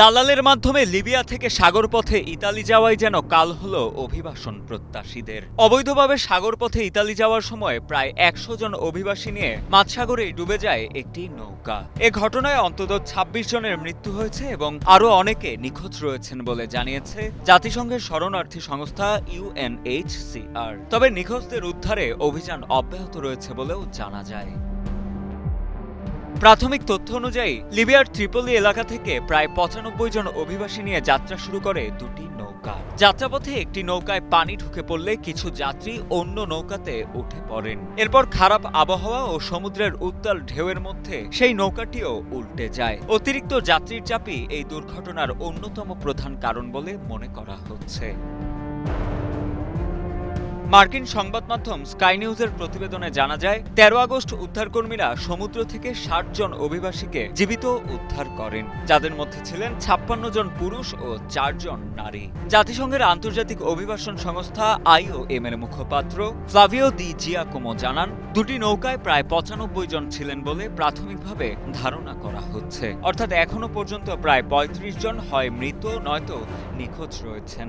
দালালের মাধ্যমে লিবিয়া থেকে সাগরপথে ইতালি যাওয়াই যেন কাল হল অভিবাসন প্রত্যাশীদের। অবৈধভাবে সাগরপথে ইতালি যাওয়ার সময় প্রায় একশো জন অভিবাসী নিয়ে মাঝসাগরেই ডুবে যায় একটি নৌকা। এ ঘটনায় অন্তত ২৬ জনের মৃত্যু হয়েছে এবং আরও অনেকে নিখোঁজ রয়েছেন বলে জানিয়েছে জাতিসংঘের শরণার্থী সংস্থা ইউএনএইচসিআর। তবে নিখোঁজদের উদ্ধারে অভিযান অব্যাহত রয়েছে বলেও জানা যায়। প্রাথমিক তথ্য অনুযায়ী, লিবিয়ার ত্রিপলি এলাকা থেকে প্রায় পঁচানব্বই জন অভিবাসী নিয়ে যাত্রা শুরু করে দুটি নৌকা। যাত্রাপথে একটি নৌকায় পানি ঢুকে পড়লে কিছু যাত্রী অন্য নৌকাতে উঠে পড়েন। এরপর খারাপ আবহাওয়া ও সমুদ্রের উত্তাল ঢেউয়ের মধ্যে সেই নৌকাটিও উল্টে যায়। অতিরিক্ত যাত্রীর চাপই এই দুর্ঘটনার অন্যতম প্রধান কারণ বলে মনে করা হচ্ছে। মার্কিন সংবাদ মাধ্যম স্কাই নিউজের প্রতিবেদনে জানা যায়, তেরো আগস্ট উদ্ধারকর্মীরা সমুদ্র থেকে ষাট জন অভিবাসীকে জীবিত উদ্ধার করেন, যাদের মধ্যে ছিলেন ছাপ্পান্ন জন পুরুষ ও চারজন নারী। জাতিসংঘের আন্তর্জাতিক অভিবাসন সংস্থা আইওএম এর মুখপাত্র ফ্লাভিও দি জিয়াকোমো জানান, দুটি নৌকায় প্রায় পঁচানব্বই জন ছিলেন বলে প্রাথমিকভাবে ধারণা করা হচ্ছে। অর্থাৎ এখনও পর্যন্ত প্রায় পঁয়ত্রিশ জন হয় মৃত, নয়তো নিখোঁজ রয়েছেন।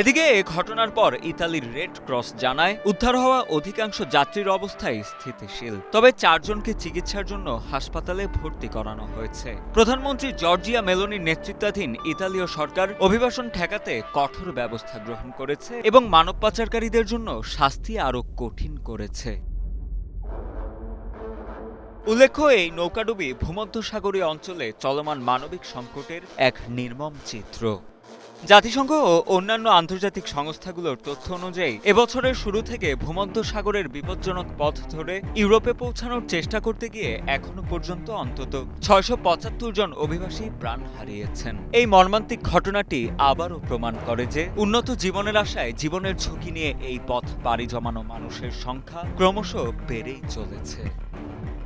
এদিকে এ ঘটনার পর ইতালির রেড ক্রস জানায়, উদ্ধার হওয়া অধিকাংশ যাত্রীর অবস্থায় স্থিতিশীল। তবে চারজনকে চিকিৎসার জন্য হাসপাতালে ভর্তি করানো হয়েছে। প্রধানমন্ত্রী জর্জিয়া মেলোনির নেতৃত্বাধীন ইতালীয় সরকার অভিবাসন ঠেকাতে কঠোর ব্যবস্থা গ্রহণ করেছে এবং মানব পাচারকারীদের জন্য শাস্তি আরও কঠিন করেছে। উল্লেখ্য, এই নৌকাডুবি ভূমধ্যসাগরীয় অঞ্চলে চলমান মানবিক সংকটের এক নির্মম চিত্র। জাতিসংঘ ও অন্যান্য আন্তর্জাতিক সংস্থাগুলোর তথ্য অনুযায়ী, এবছরের শুরু থেকে ভূমধ্য সাগরের বিপজ্জনক পথ ধরে ইউরোপে পৌঁছানোর চেষ্টা করতে গিয়ে এখনও পর্যন্ত অন্তত ছয়শো পঁচাত্তর জন অভিবাসী প্রাণ হারিয়েছেন। এই মর্মান্তিক ঘটনাটি আবারও প্রমাণ করে যে উন্নত জীবনের আশায় জীবনের ঝুঁকি নিয়ে এই পথ পাড়ি জমানো মানুষের সংখ্যা ক্রমশ বেড়েই চলেছে।